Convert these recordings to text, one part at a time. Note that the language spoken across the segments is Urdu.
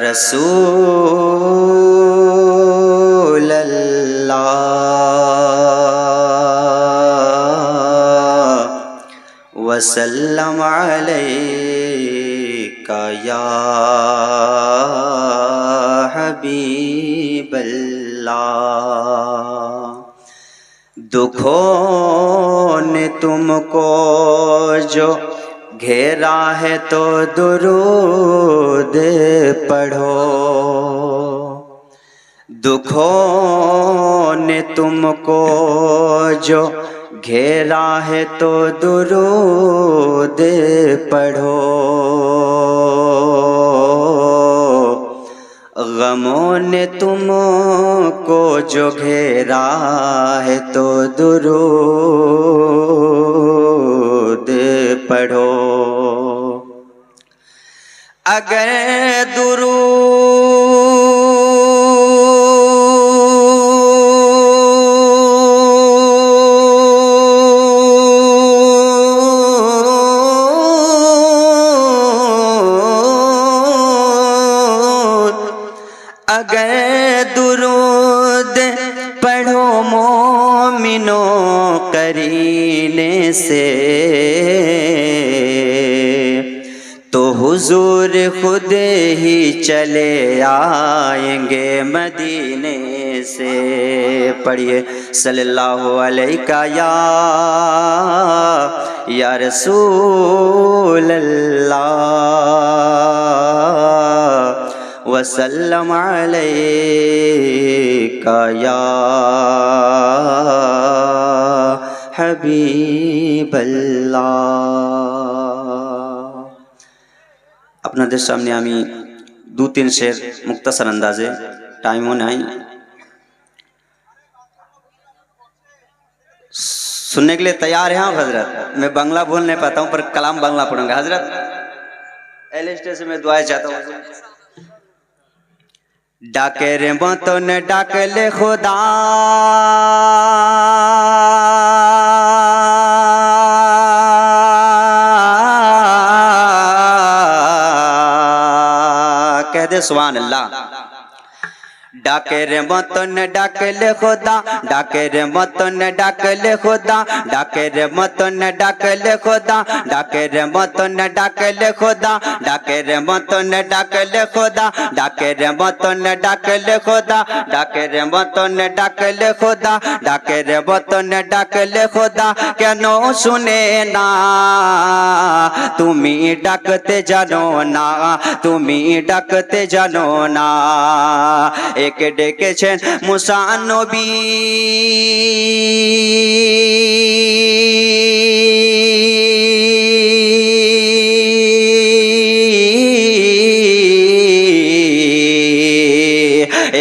رسول الله وسلم عليك يا حبيب الله دکھوں نے تم کو جو گھیرا ہے تو درود پڑھو دکھوں نے تم کو جو گھیرا ہے تو درود پڑھو غموں نے تم کو جو گھیرا ہے تو درود اگر درود پڑھو مومنو کرینے سے تو حضور خود ہی چلے آئیں گے مدینے سے پڑھیے صلی اللہ کا یا رسول اللہ وسلم یا اپنا دیش سامنے دو تین شیر مقتصر اندازے ٹائم ہونے آئیں سننے کے لیے تیار ہیں حضرت میں بنگلہ بول نہیں پاتا ہوں پر کلام بنگلہ پڑھوں گا حضرت اسٹے سے میں دعائیں چاہتا ہوں ডাকের মতন ডাকলে খোদা কেদে সোয়ান আল্লাহ ডাকের মতন ডাকলে খোদা ডাকের মতন ডাকলে খোদা ডাকের মতন ডাকলে খোদা ডাকের মতন ডাকলে খোদা ডাকের মতন ডাকলে খোদা ডাকের মতন ডাকলে খোদা ডাকের মতন ডাকলে খোদা ডাকের মতন ডাকলে খোদা কেন শুনে না তুমি ডাকতে জানো না তুমি ডাকতে জানো না ডেকে ডেকেছেন মুসানবী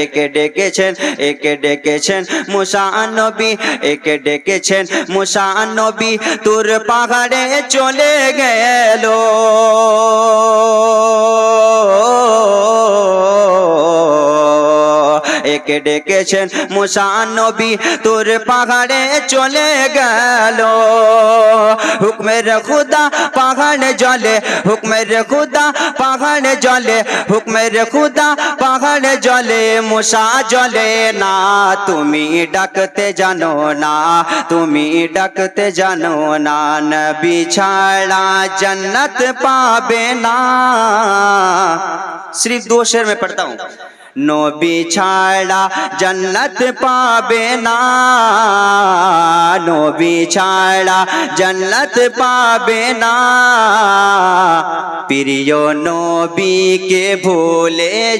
একে ডেকেছেন একে ডেকেছেন মুসানবী একে ডেকেছেন মুসানবী তোর পাহাড়ে চলে গেল ڈ موسا نوی تے رکھا پہنچ جلے موسا جلے نا تم ڈکتے جنونا تم ڈکتے جنونا نچھڑا جنت پابنا صرف دوسرے میں پڑھتا ہوں بیچھاڑا جنت نو بیچھاڑا جنت بی کے بھولے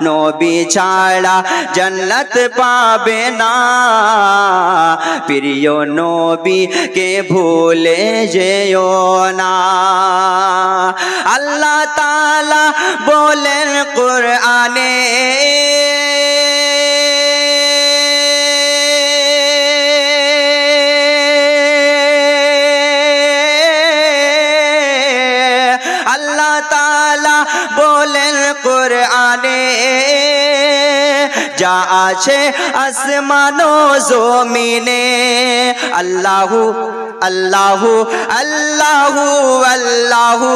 نو بیچھاڑا جنت بی کے بھولے جیونا اللہ تعالیٰ بو জানে যা আছে আসমানো জমিনে আল্লাহু আল্লাহু আল্লাহু আল্লাহু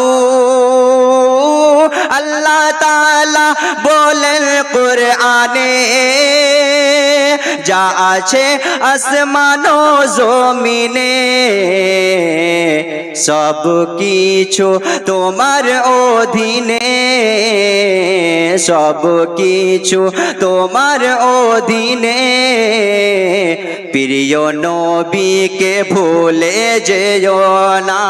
আল্লাহ তাআলা বলেন কোরআনে যা আছে আসমানো জমিনে সব কিছু তোমার অধীনে সব কিছু তোমার অধীনে প্রিয় নবীকে ভুলে যেও না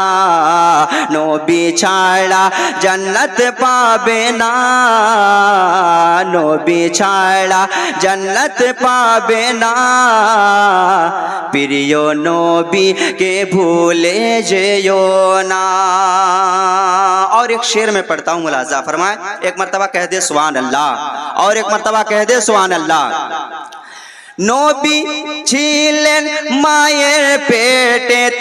নবী ছাড়া জন্নত পাবে না নবী ছাড়া জন্নত পাবে نوبی کے بھولے যেও نا اور ایک شیر میں پڑھتا ہوں ملازہ فرمائے ایک مرتبہ کہہ دے سوان اللہ اور ایک مرتبہ کہہ دے سوان اللہ بی چھیلن مائے تیر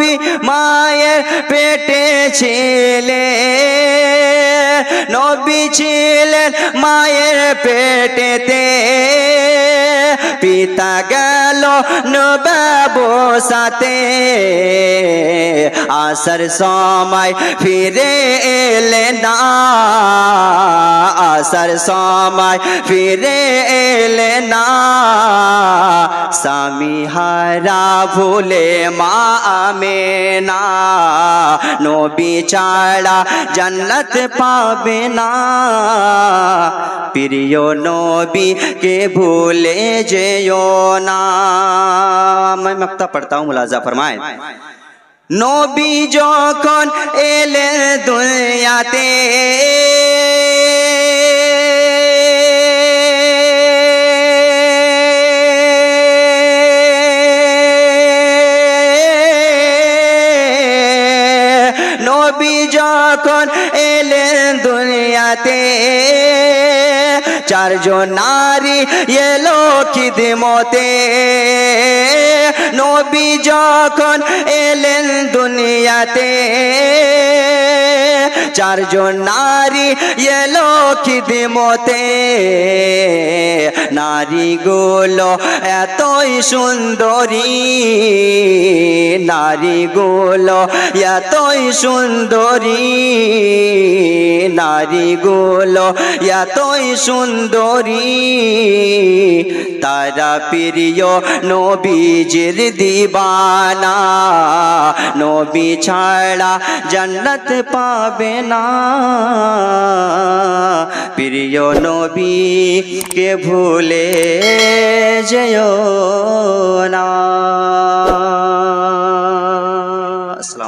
নবী মায়ের পেটে ছিলেন নবী ছিলেন মায়ের পেটেতে پی تلو نو بو سطح آسر سمائی فرے ایلنا آسر سمائی فرے النا سام بھولے ماںنا نوبی چارا جنت پا پوبی کے بھولے ج نام میں پڑھتا ہوں ملازہ فرمائیں نوبی جا کون دنیا تے نوبی جا کون دنیا تے চারজন নারী এলো খিদমতে নবী যখন এলেন দুনিয়াতে চারজন নারী এলো খিদিমতে নারীগুলো এতই সুন্দরী নারীগুলো এতই সুন্দরী নারীগুলো এতই সুন্দরী তারা প্রিয় নবীজির দিবানা নবী ছাড়া জন্নত পাবেন না প্রিয় নবী কে ভুলে যেও না